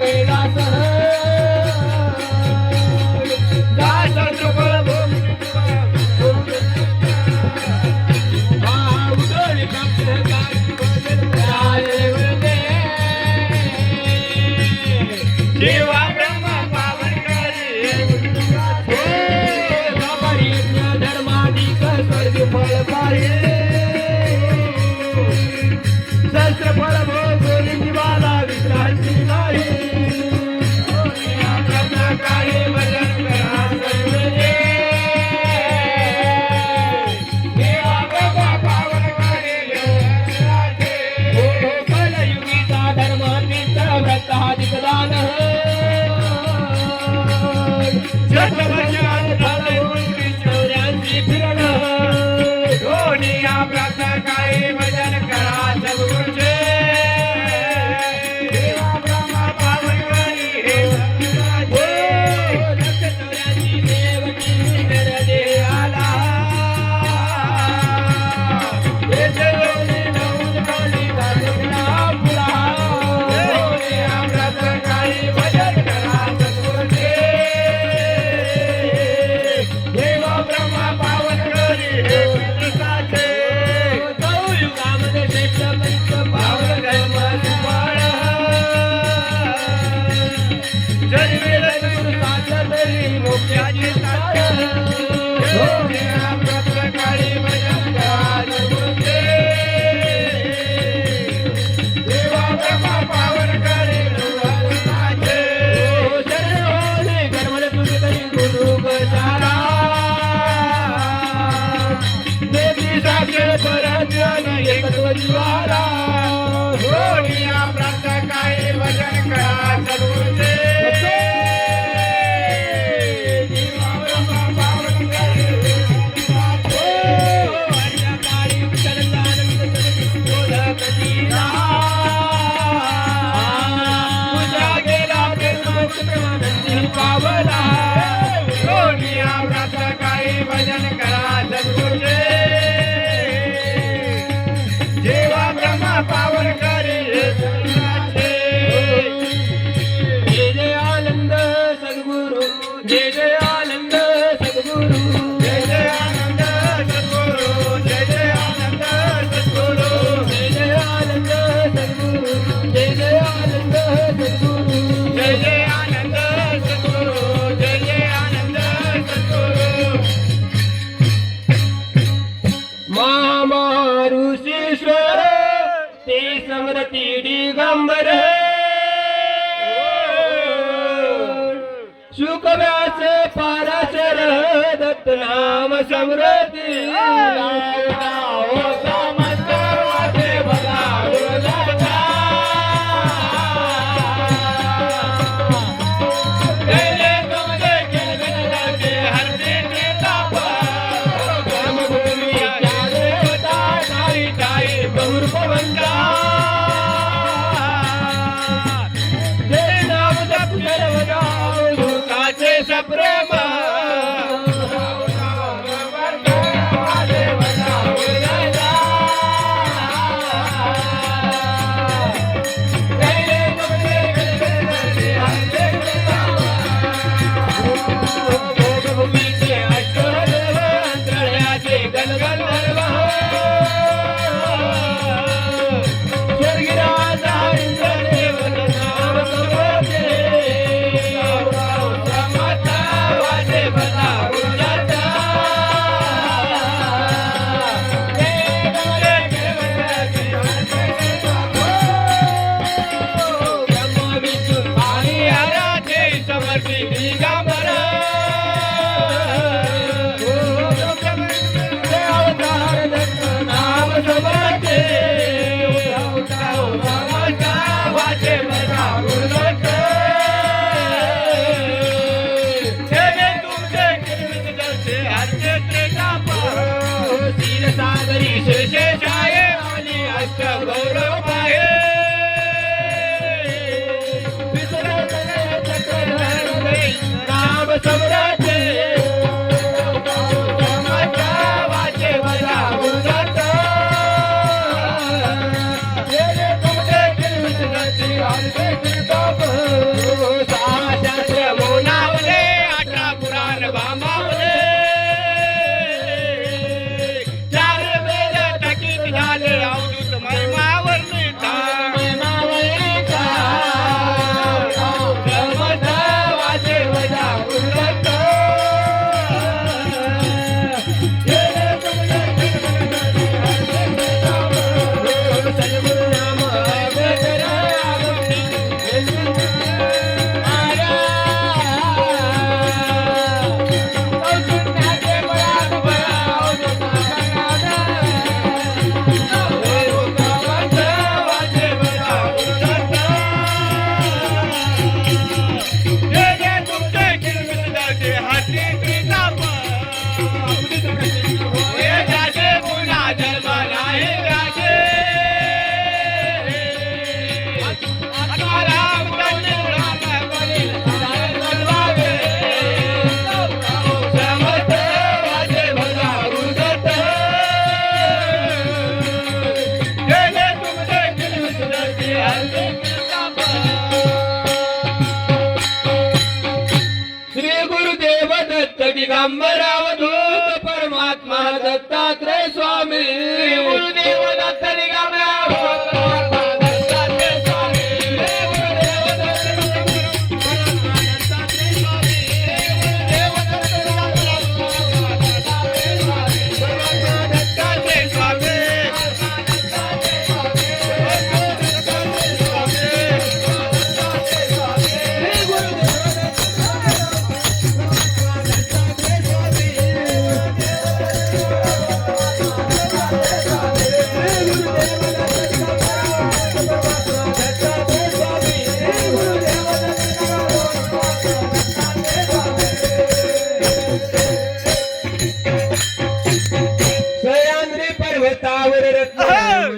मेला समरती दिगंबर शुकव्यास पाराशर दत्त नाम समृती essa brama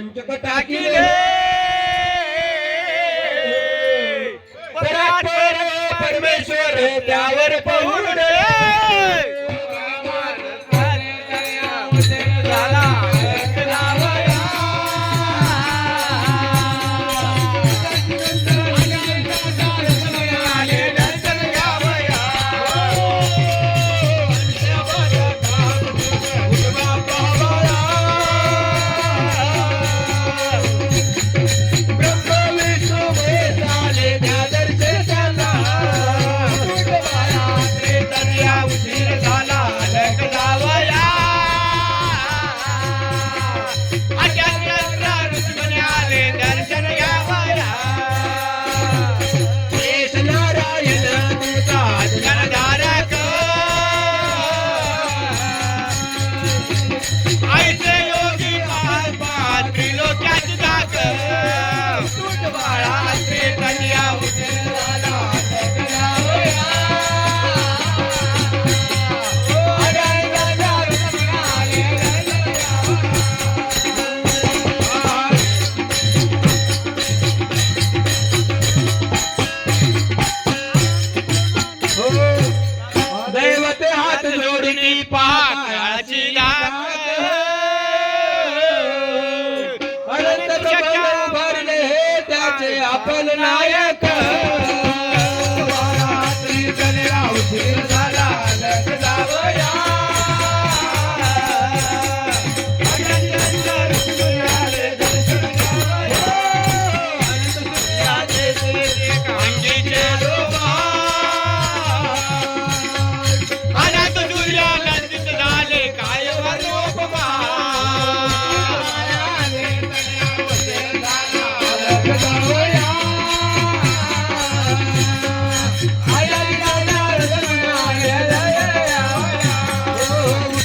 ನಿಮ್ ಜೊತೆ ಟಾಕಿ अनंत भरले त्याचे आपण नायक.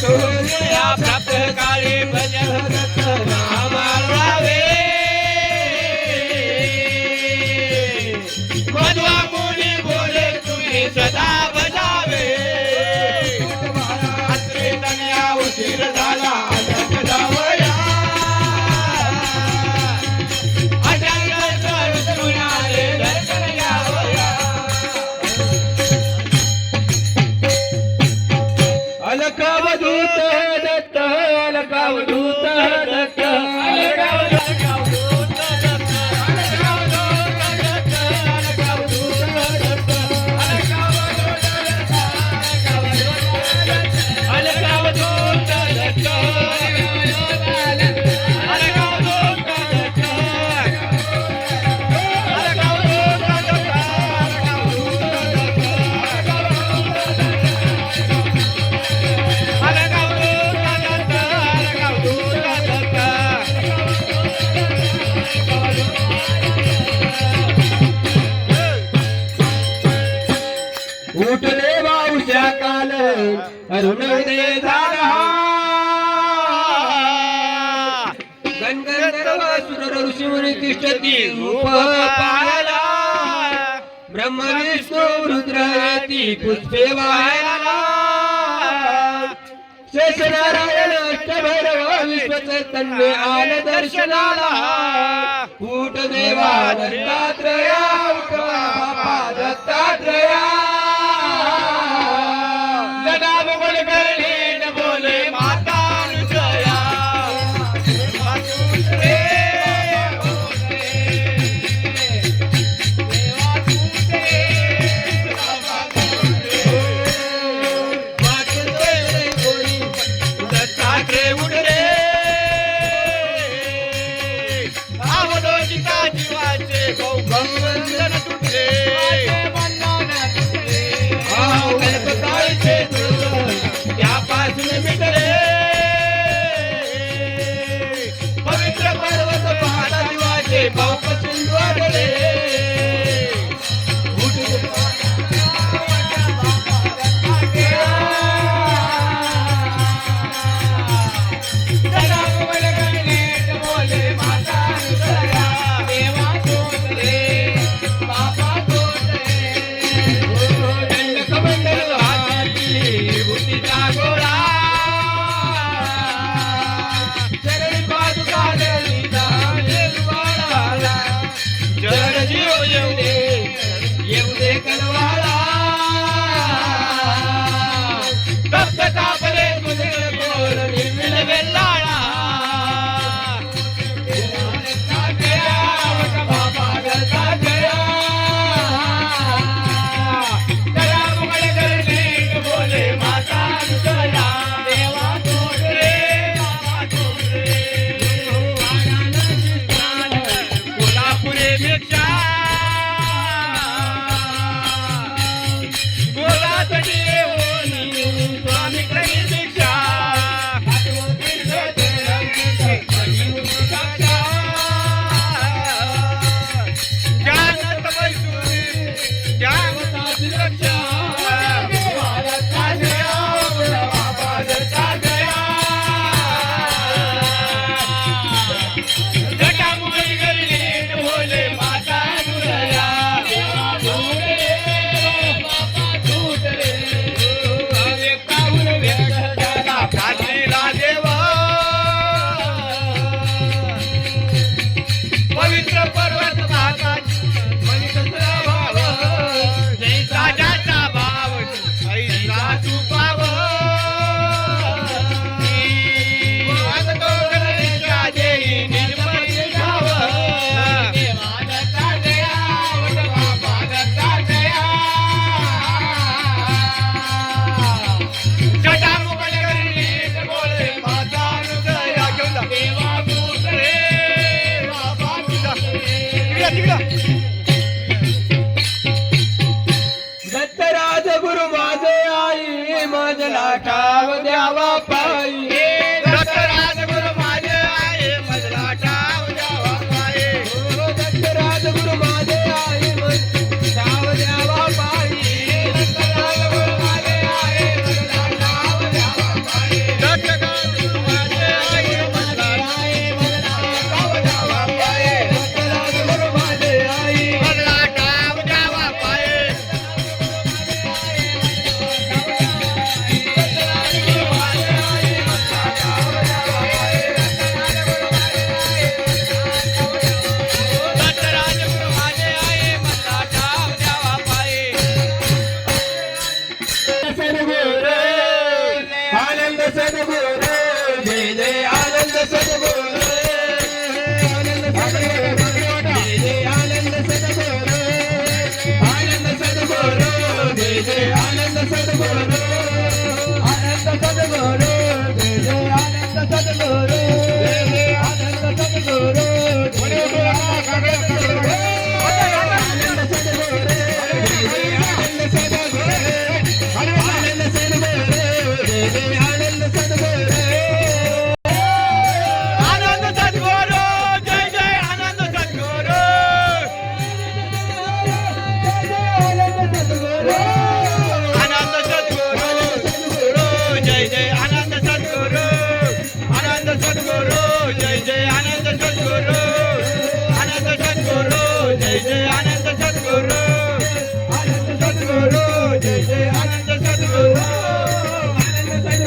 आप ती पुष्पे शेषनारायण अष्टभैरव विश्वचैतन्य आल दर्शनाला. कूटदेवा दत्तात्रया उठवा दत्तात्रया.